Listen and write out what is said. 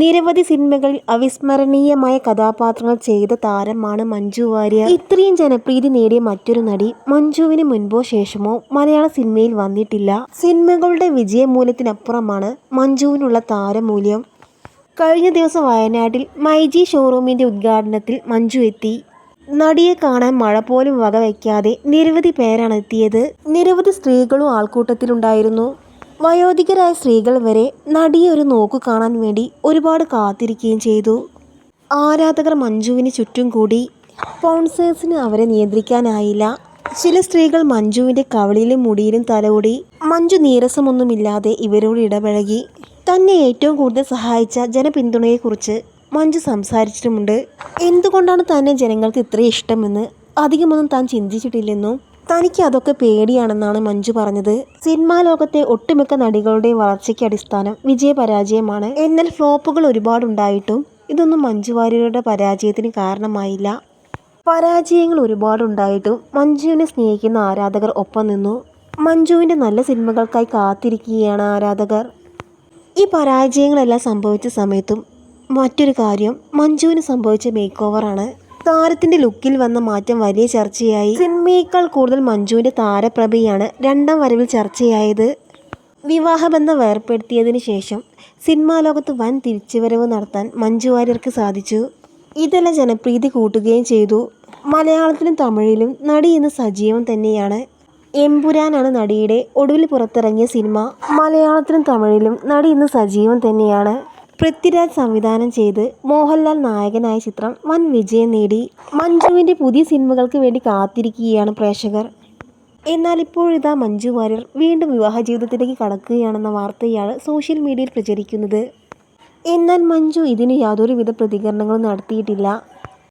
നിരവധി സിനിമകളിൽ അവിസ്മരണീയമായ കഥാപാത്രങ്ങൾ ചെയ്ത താരമാണ് മഞ്ജു വാര്യർ. ഇത്രയും ജനപ്രീതി നേടിയ മറ്റൊരു നടി മഞ്ജുവിന് മുൻപോ ശേഷമോ മലയാള സിനിമയിൽ വന്നിട്ടില്ല. സിനിമകളുടെ വിജയമൂല്യത്തിനപ്പുറമാണ് മഞ്ജുവിനുള്ള താരമൂല്യം. കഴിഞ്ഞ ദിവസം വയനാട്ടിൽ മൈജി ഷോറൂമിന്റെ ഉദ്ഘാടനത്തിൽ മഞ്ജു എത്തി. നടിയെ കാണാൻ മഴ പോലും വകവയ്ക്കാതെ നിരവധി പേരാണ് എത്തിയത്. നിരവധി സ്ത്രീകളും ആൾക്കൂട്ടത്തിലുണ്ടായിരുന്നു. വയോധികരായ സ്ത്രീകൾ വരെ നടിയെ ഒരു നോക്കു കാണാൻ വേണ്ടി ഒരുപാട് കാത്തിരിക്കുകയും ചെയ്തു. ആരാധകർ മഞ്ജുവിന് ചുറ്റും കൂടി സ്പോൺസേഴ്സിന് അവരെ നിയന്ത്രിക്കാനായില്ല. ചില സ്ത്രീകൾ മഞ്ജുവിന്റെ കവളിയിലും മുടിയിലും തലോടി മഞ്ജു നീരസമൊന്നുമില്ലാതെ ഇവരോട് ഇടപഴകി. തന്നെ ഏറ്റവും കൂടുതൽ സഹായിച്ച ജനപിന്തുണയെക്കുറിച്ച് മഞ്ജു സംസാരിച്ചിട്ടുമുണ്ട്. എന്തുകൊണ്ടാണ് തന്നെ ജനങ്ങൾക്ക് ഇത്രയും ഇഷ്ടമെന്ന് അധികമൊന്നും താൻ ചിന്തിച്ചിട്ടില്ലെന്നും തനിക്ക് അതൊക്കെ പേടിയാണെന്നാണ് മഞ്ജു പറഞ്ഞത്. സിനിമാ ലോകത്തെ ഒട്ടുമിക്ക നടികളുടെ വളർച്ചയ്ക്ക് അടിസ്ഥാനം വിജയപരാജയമാണ് എന്നാൽ ഫ്ലോപ്പുകൾ ഒരുപാടുണ്ടായിട്ടും ഇതൊന്നും മഞ്ജു വാര്യരുടെ പരാജയത്തിന് കാരണമായില്ല. പരാജയങ്ങൾ ഒരുപാടുണ്ടായിട്ടും മഞ്ജുവിനെ സ്നേഹിക്കുന്ന ആരാധകർ ഒപ്പം നിന്നു. മഞ്ജുവിന്റെ നല്ല സിനിമകൾക്കായി കാത്തിരിക്കുകയാണ് ആരാധകർ. ഈ പരാജയങ്ങളെല്ലാം സംഭവിച്ച സമയത്തും മറ്റൊരു കാര്യം മഞ്ജുവിന് സംഭവിച്ച മേക്ക് ഓവറാണ് താരത്തിന്റെ ലുക്കിൽ വന്ന മാറ്റം വലിയ ചർച്ചയായി. സിനിമയേക്കാൾ കൂടുതൽ മഞ്ജുവിന്റെ താരപ്രഭയാണ് രണ്ടാം വരവിൽ ചർച്ചയായത്. വിവാഹബന്ധം വേർപ്പെടുത്തിയതിനു ശേഷം സിനിമാ ലോകത്ത് വൻ തിരിച്ചുവരവ് നടത്താൻ മഞ്ജു വാര്യർക്ക് സാധിച്ചു. ഇതെല്ലാം ജനപ്രീതി കൂട്ടുകയും ചെയ്തു. മലയാളത്തിലും തമിഴിലും നടി ഇന്ന് സജീവം തന്നെയാണ്. എമ്പുരാനാണ് നടിയുടെ ഒടുവിൽ പുറത്തിറങ്ങിയ സിനിമ. മലയാളത്തിലും തമിഴിലും നടി ഇന്ന് സജീവം തന്നെയാണ്. പൃഥ്വിരാജ് സംവിധാനം ചെയ്ത് മോഹൻലാൽ നായകനായ ചിത്രം വൻ വിജയം നേടി. മഞ്ജുവിന്റെ പുതിയ സിനിമകൾക്ക് വേണ്ടി കാത്തിരിക്കുകയാണ് പ്രേക്ഷകർ. എന്നാൽ ഇപ്പോഴിതാ മഞ്ജു വാര്യർ വീണ്ടും വിവാഹ ജീവിതത്തിലേക്ക് കടക്കുകയാണെന്ന വാർത്തയാണ് സോഷ്യൽ മീഡിയയിൽ പ്രചരിക്കുന്നത്. എന്നാൽ മഞ്ജു ഇതിന് യാതൊരുവിധ പ്രതികരണങ്ങളും നടത്തിയിട്ടില്ല.